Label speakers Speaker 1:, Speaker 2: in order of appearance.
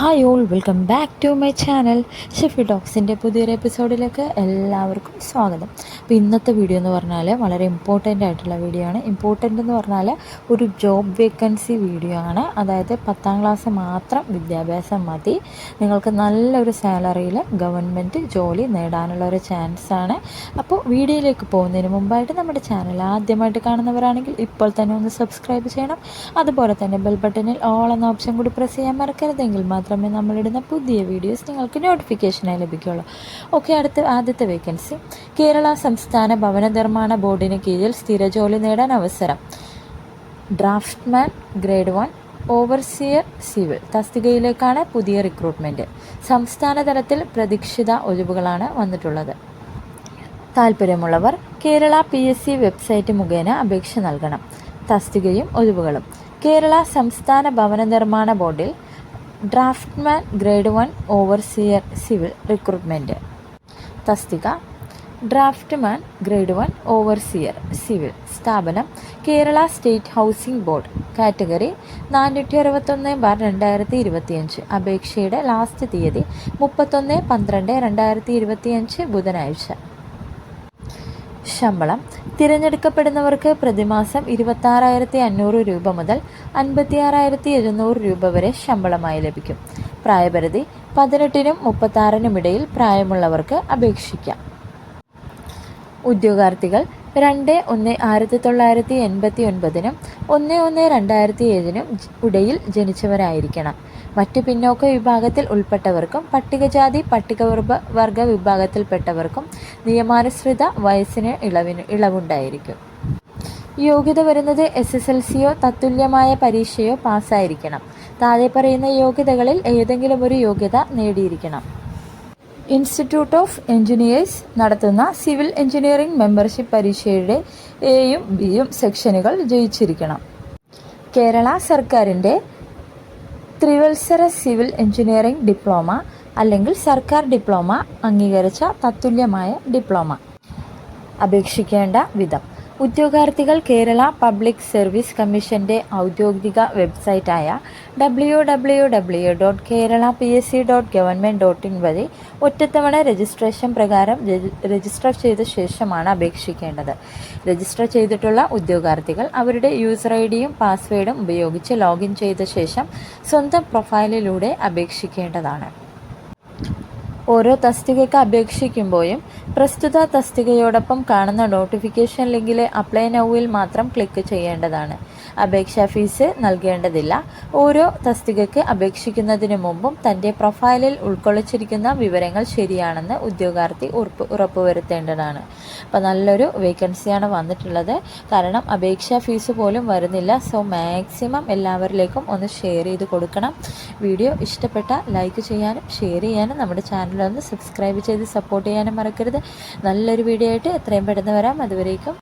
Speaker 1: Hi all welcome back to my channel Shefi ഡോക്സിന്റെ പുതിയൊരു എപ്പിസോഡിലേക്ക് എല്ലാവർക്കും സ്വാഗതം. അപ്പോൾ ഇന്നത്തെ വീഡിയോ എന്ന് പറഞ്ഞാൽ വളരെ ഇമ്പോർട്ടന്റ് ആയിട്ടുള്ള വീഡിയോ ആണ്. ഇമ്പോർട്ടന്റ് എന്ന് പറഞ്ഞാൽ ഒരു ജോബ് വേക്കൻസി വീഡിയോ ആണ്. അതായത് പത്താം ക്ലാസ് മാത്രം വിദ്യാഭ്യാസം മതി. നിങ്ങൾക്ക് നല്ലൊരു സാലറിയിൽ ഗവൺമെന്റ് ജോലി നേടാനുള്ള ഒരു ചാൻസ് ആണ്. അപ്പോൾ വീഡിയോയിലേക്ക് പോകുന്നതിന് മുമ്പായിട്ട് നമ്മുടെ ചാനൽ ആദ്യമായിട്ട് കാണുന്നവരാണെങ്കിൽ ഇപ്പോൾ തന്നെ ഒന്ന് സബ്സ്ക്രൈബ് ചെയ്യണം. അതുപോലെ തന്നെ ബെൽ ബട്ടണിൽ ഓൾ എന്ന ഓപ്ഷൻ കൂടി പ്രസ് ചെയ്യാൻ മറക്കരുതെങ്കിൽ മാത്രമേ നമ്മളിടുന്ന പുതിയ വീഡിയോസ് നിങ്ങൾക്ക് നോട്ടിഫിക്കേഷനായി ലഭിക്കുകയുള്ളൂ. ഓക്കെ അടുത്ത ആദ്യത്തെ വേക്കൻസി കേരള സംസ്ഥാന ഭവന നിർമ്മാണ ബോർഡിന് കീഴിൽ സ്ഥിര ജോലി നേടാൻ അവസരം. Draftsman grade one overseer civil തസ്തികയിലേക്കാണ് പുതിയ റിക്രൂട്ട്മെന്റ് സംസ്ഥാന തലത്തിൽ പ്രതീക്ഷിത ഒഴിവുകളാണ് വന്നിട്ടുള്ളത്. താല്പര്യമുള്ളവർ Kerala P S C website മുഖേന അപേക്ഷ നൽകണം. തസ്തികയും ഒഴിവുകളും. കേരള സംസ്ഥാന ഭവന നിർമ്മാണ ബോർഡിൽ draftsman grade one overseer civil recruitment തസ്തിക draftsman grade one overseer civil സ്ഥാപനം Kerala state housing board. Category നാനൂറ്റി അറുപത്തൊന്ന് ബാർ രണ്ടായിരത്തി ഇരുപത്തിയഞ്ച് അപേക്ഷയുടെ ലാസ്റ്റ് തീയതി മുപ്പത്തൊന്ന് പന്ത്രണ്ട് രണ്ടായിരത്തി ഇരുപത്തിയഞ്ച് ബുധനാഴ്ച. ശമ്പളം. തിരഞ്ഞെടുക്കപ്പെടുന്നവർക്ക് പ്രതിമാസം ഇരുപത്താറായിരത്തി അഞ്ഞൂറ് രൂപ മുതൽ അൻപത്തിയാറായിരത്തി എഴുന്നൂറ് രൂപ വരെ ശമ്പളമായി ലഭിക്കും. പ്രായപരിധി പതിനെട്ടിനും മുപ്പത്താറിനും ഇടയിൽ പ്രായമുള്ളവർക്ക് അപേക്ഷിക്കാം. ഉദ്യോഗാർത്ഥികൾ രണ്ട് ഒന്ന് ആയിരത്തി തൊള്ളായിരത്തി എൺപത്തി ഒൻപതിനും ഒന്ന് ഒന്ന് രണ്ടായിരത്തി ഏഴിനും ഇടയിൽ ജനിച്ചവരായിരിക്കണം. മറ്റു പിന്നോക്ക വിഭാഗത്തിൽ ഉൾപ്പെട്ടവർക്കും പട്ടികജാതി പട്ടികവർഗ വർഗ വിഭാഗത്തിൽപ്പെട്ടവർക്കും നിയമാനുസൃത വയസ്സിന് ഇളവിന് ഇളവുണ്ടായിരിക്കും. യോഗ്യത വരുന്നത് എസ് എസ് എൽ സിയോ തത്തുല്യമായ പരീക്ഷയോ പാസ്സായിരിക്കണം. താഴെ പറയുന്ന യോഗ്യതകളിൽ ഏതെങ്കിലും ഒരു യോഗ്യത നേടിയിരിക്കണം. ഇൻസ്റ്റിറ്റ്യൂട്ട് ഓഫ് എഞ്ചിനീയേഴ്സ് നടത്തുന്ന സിവിൽ എഞ്ചിനീയറിംഗ് മെമ്പർഷിപ്പ് പരീക്ഷയുടെ എയും ബിയും സെക്ഷനുകൾ ജയിച്ചിരിക്കണം. കേരള സർക്കാരിന്റെ ത്രിവത്സര സിവിൽ എഞ്ചിനീയറിംഗ് ഡിപ്ലോമ അല്ലെങ്കിൽ സർക്കാർ ഡിപ്ലോമ അംഗീകരിച്ച തത്തുല്യമായ ഡിപ്ലോമ അപേക്ഷിക്കേണ്ട വിധം. ഉദ്യോഗാർത്ഥികൾ കേരള പബ്ലിക് സർവീസ് കമ്മീഷന്റെ ഔദ്യോഗിക വെബ്സൈറ്റായ W W W dot Kerala P S C dot government dot in വഴി ഒറ്റത്തവണ രജിസ്ട്രേഷൻ പ്രകാരം രജിസ്റ്റർ ചെയ്ത ശേഷമാണ് അപേക്ഷിക്കേണ്ടത്. രജിസ്റ്റർ ചെയ്തിട്ടുള്ള ഉദ്യോഗാർത്ഥികൾ അവരുടെ യൂസർ ഐ ഡിയും പാസ്വേഡും ഉപയോഗിച്ച് ലോഗിൻ ചെയ്ത ശേഷം സ്വന്തം പ്രൊഫൈലിലൂടെ അപേക്ഷിക്കേണ്ടതാണ്. ഓരോ തസ്തികയ്ക്ക് അപേക്ഷിക്കുമ്പോഴും പ്രസ്തുത തസ്തികയോടൊപ്പം കാണുന്ന നോട്ടിഫിക്കേഷൻ ലിങ്കിലെ അപ്ലൈ നൗവിൽ മാത്രം ക്ലിക്ക് ചെയ്യേണ്ടതാണ്. അപേക്ഷാ ഫീസ് നൽകേണ്ടതില്ല. ഓരോ തസ്തികയ്ക്ക് അപേക്ഷിക്കുന്നതിന് മുമ്പും തന്റെ പ്രൊഫൈലിൽ ഉൾക്കൊള്ളിച്ചിരിക്കുന്ന വിവരങ്ങൾ ശരിയാണെന്ന് ഉദ്യോഗാർത്ഥി ഉറപ്പ് ഉറപ്പുവരുത്തേണ്ടതാണ്. അപ്പോൾ നല്ലൊരു വേക്കൻസിയാണ് വന്നിട്ടുള്ളത്. കാരണം അപേക്ഷാ ഫീസ് പോലും വരുന്നില്ല. സോ മാക്സിമം എല്ലാവരിലേക്കും ഒന്ന് ഷെയർ ചെയ്ത് കൊടുക്കണം. വീഡിയോ ഇഷ്ടപ്പെട്ട ലൈക്ക് ചെയ്യാനും ഷെയർ ചെയ്യാനും നമ്മുടെ ചാനലൊന്ന് സബ്സ്ക്രൈബ് ചെയ്ത് സപ്പോർട്ട് ചെയ്യാനും മറക്കരുത്. നല്ലൊരു വീഡിയോ ആയിട്ട് എത്രയും പെട്ടെന്ന് വരാം. അതുവരേക്കും